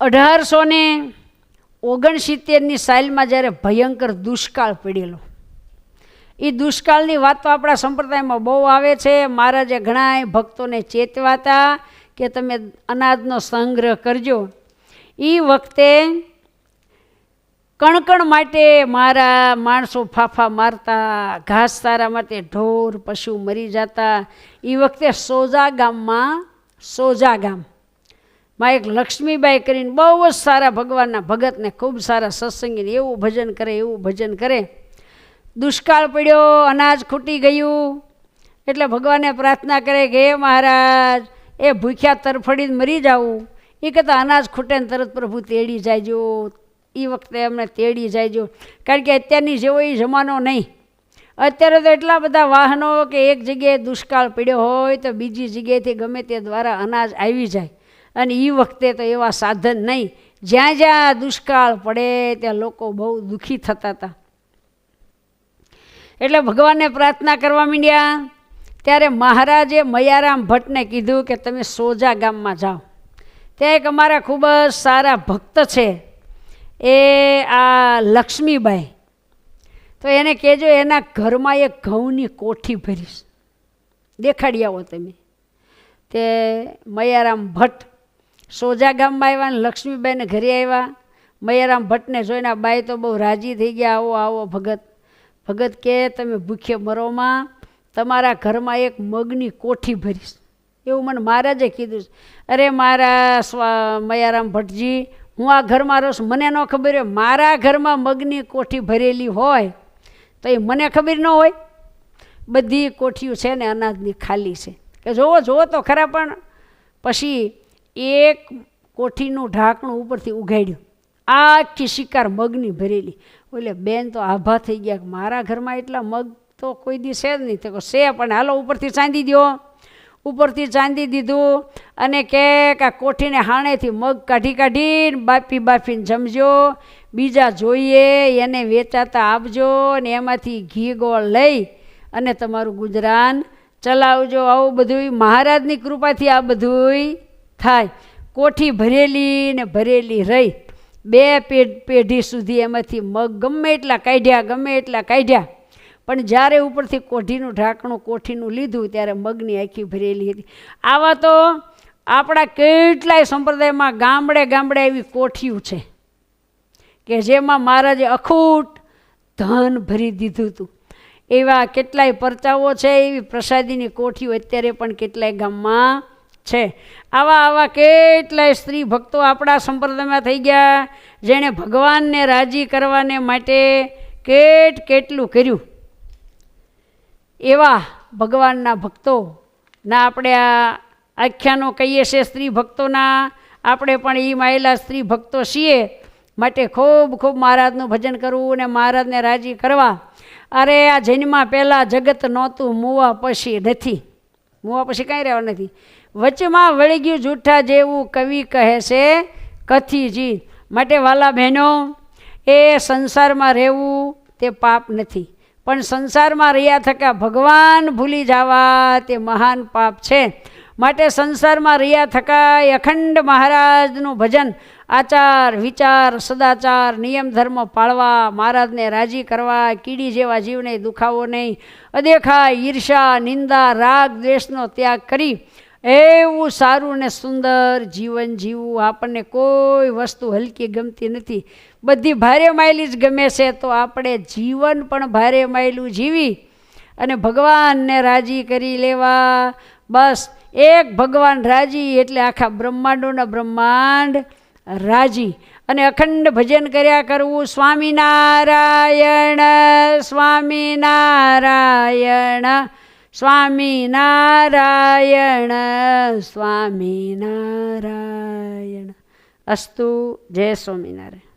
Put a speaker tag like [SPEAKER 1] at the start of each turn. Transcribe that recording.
[SPEAKER 1] અઢારસો ને ઓગણસિત્તેરની સાઇલમાં જ્યારે ભયંકર દુષ્કાળ પડેલો. એ દુષ્કાળની વાત તો આપણા સંપ્રદાયમાં બહુ આવે છે. મહારાજે ઘણા ભક્તોને ચેતવાતા કે તમે અનાજનો સંગ્રહ કરજો. એ વખતે કણકણ માટે મારા માણસો ફાફા મારતા, ઘાસ તારા માટે ઢોર, પશુ મરી જતા. એ વખતે સોજા ગામમાં, સોજા ગામ. માં એક લક્ષ્મીબાઈ કરીને બહુ જ સારા ભગવાનના ભગતને ખૂબ સારા સત્સંગીને એવું ભજન કરે, એવું ભજન કરે. દુષ્કાળ પડ્યો, અનાજ ખૂટી ગયું. એટલે ભગવાને પ્રાર્થના કરે કે હે મહારાજ, એ ભૂખ્યા તરફડીને મરી જાવું એ કરતાં અનાજ ખૂટે ને તરત પ્રભુ તેડી જાયજો એ વખતે અમને તેડી જાયજો કારણ કે અત્યારની જેવો એ જમાનો નહીં. અત્યારે તો એટલા બધા વાહનો કે એક જગ્યાએ દુષ્કાળ પડ્યો હોય તો બીજી જગ્યાએથી ગમે તે દ્વારા અનાજ આવી જાય. અને એ વખતે તો એવા સાધન નહીં. જ્યાં જ્યાં દુષ્કાળ પડે ત્યાં લોકો બહુ દુઃખી થતા હતા. એટલે ભગવાનને પ્રાર્થના કરવા માંડ્યા. ત્યારે મહારાજે મયારામ ભટ્ટને કીધું કે તમે સોજા ગામમાં જાઓ. ત્યાં એક અમારા ખૂબ જ સારા ભક્ત છે. એ આ લક્ષ્મીબાઈ. તો એને કહેજો એના ઘરમાં એક ઘઉંની કોઠી ભરીશ. દેખાડી આવો તમે. તે મયારામ ભટ્ટ સોજા ગામમાં આવ્યા ને લક્ષ્મીબાઈને ઘરે આવ્યા. મયારામ ભટ્ટને જોઈને આ બાઈ તો બહુ રાજી થઈ ગયા, આવો આવો ભગત. ભગત કે, તમે ભૂખ્ય મરોમાં તમારા ઘરમાં એક મગની કોઠી ભરીશ. એવું મને મહારાજે કીધું છે. અરે મારા સ્વા, મયારામ ભટ્ટજી, હું આ ઘરમાં રહું છું. મને ન ખબર હોય, મારા ઘરમાં મગની કોઠી ભરેલી હોય, તો એ મને ખબર ન હોય. બધી કોઠીઓ છે ને અનાજની ખાલી છે. કે જોવો જોવો તો ખરા, પણ પછી એક કોઠીનું ઢાંકણું ઉપરથી ઉઘાડ્યું. આખી શિકાર મગની ભરેલી. ઓલે બેન, તો આભા થઈ ગયા. કે મારા ઘરમાં એટલા મગ તો કોઈ દી છે જ નહીં. તો છે, પણ હાલો, ઉપરથી ચાંદી દો. ઉપરથી ચાંદી દીધું અને કે આ કોઠીને હાણેથી મગ કાઢી કાઢીને બાફી બાફીને જમજો. બીજા જોઈએ, એને વેચાતા આપજો અને એમાંથી ઘી ગોળ લઈ અને તમારું ગુજરાન ચલાવજો. આવું બધું મહારાજની કૃપાથી આ બધું થાય. કોઠી ભરેલી ને ભરેલી રહી. બે પેઢી સુધી એમાંથી મગ ગમે એટલા કાઢ્યા, ગમે એટલા કાઢ્યા. પણ જ્યારે ઉપરથી કોઠીનું ઢાંકણું કોઠીનું લીધું ત્યારે મગની આખી ભરેલી હતી. આવા તો આપણા કેટલાય સંપ્રદાયમાં ગામડે ગામડે એવી કોઠીઓ છે કે જેમાં મહારાજે અખૂટ ધન ભરી દીધું હતું. એવા કેટલાય પરચાઓ છે, એવી પ્રસાદીની કોઠીઓ અત્યારે પણ કેટલાય ગામમાં છે. આવા આવા કેટલાય સ્ત્રી ભક્તો આપણા સંપ્રદાયમાં થઈ ગયા, જેણે ભગવાનને રાજી કરવાને માટે કેટ કેટલું કર્યું? એવા ભગવાનના ભક્તો, ના આપણે આ આખ્યાનો કહીએ છીએ સ્ત્રી ભક્તોના, આપણે પણ એ માયેલા સ્ત્રી ભક્તો છીએ, માટે ખૂબ ખૂબ મહારાજનું ભજન કરવું અને મહારાજને રાજી કરવા. અરે આ જન્મા પહેલાં જગત નહોતું, મુવા પછી નથી. મુવા પછી કાંઈ રહેવા નથી. વચમાં વળી ગયું જૂઠા જેવું કવિ કહે છે, કથીજી, માટે વાલા બહેનો, એ સંસારમાં રહેવું તે પાપ નથી. પણ સંસારમાં રહ્યા થકા ભગવાન ભૂલી જવા તે મહાન પાપ છે. માટે સંસારમાં રહ્યા થકા અખંડ મહારાજનું ભજન, આચાર, વિચાર, સદાચાર, નિયમ, ધર્મ પાળવા, મહારાજને રાજી કરવા, કીડી જેવા જીવને દુખાવો નહીં. અદેખા ઈર્ષા નિંદા, રાગ, દ્વેષનો ત્યાગ કરી એવું સારું ને સુંદર જીવન જીવવું આપણને કોઈ વસ્તુ હલકી ગમતી નથી. બધી ભારે માયલી જ ગમે છે તો આપણે જીવન પણ ભારે માયલું જીવી અને ભગવાનને રાજી કરી લેવા. બસ, એક ભગવાન રાજી એટલે આખા બ્રહ્માંડોના બ્રહ્માંડ રાજી. અને અખંડ ભજન કર્યા કરવું સ્વામિનારાયણ સ્વામિનારાયણ. સ્વામિનારાયણ સ્વામિનારાયણ. અસ્તુ જય સ્વામિનારાયણ.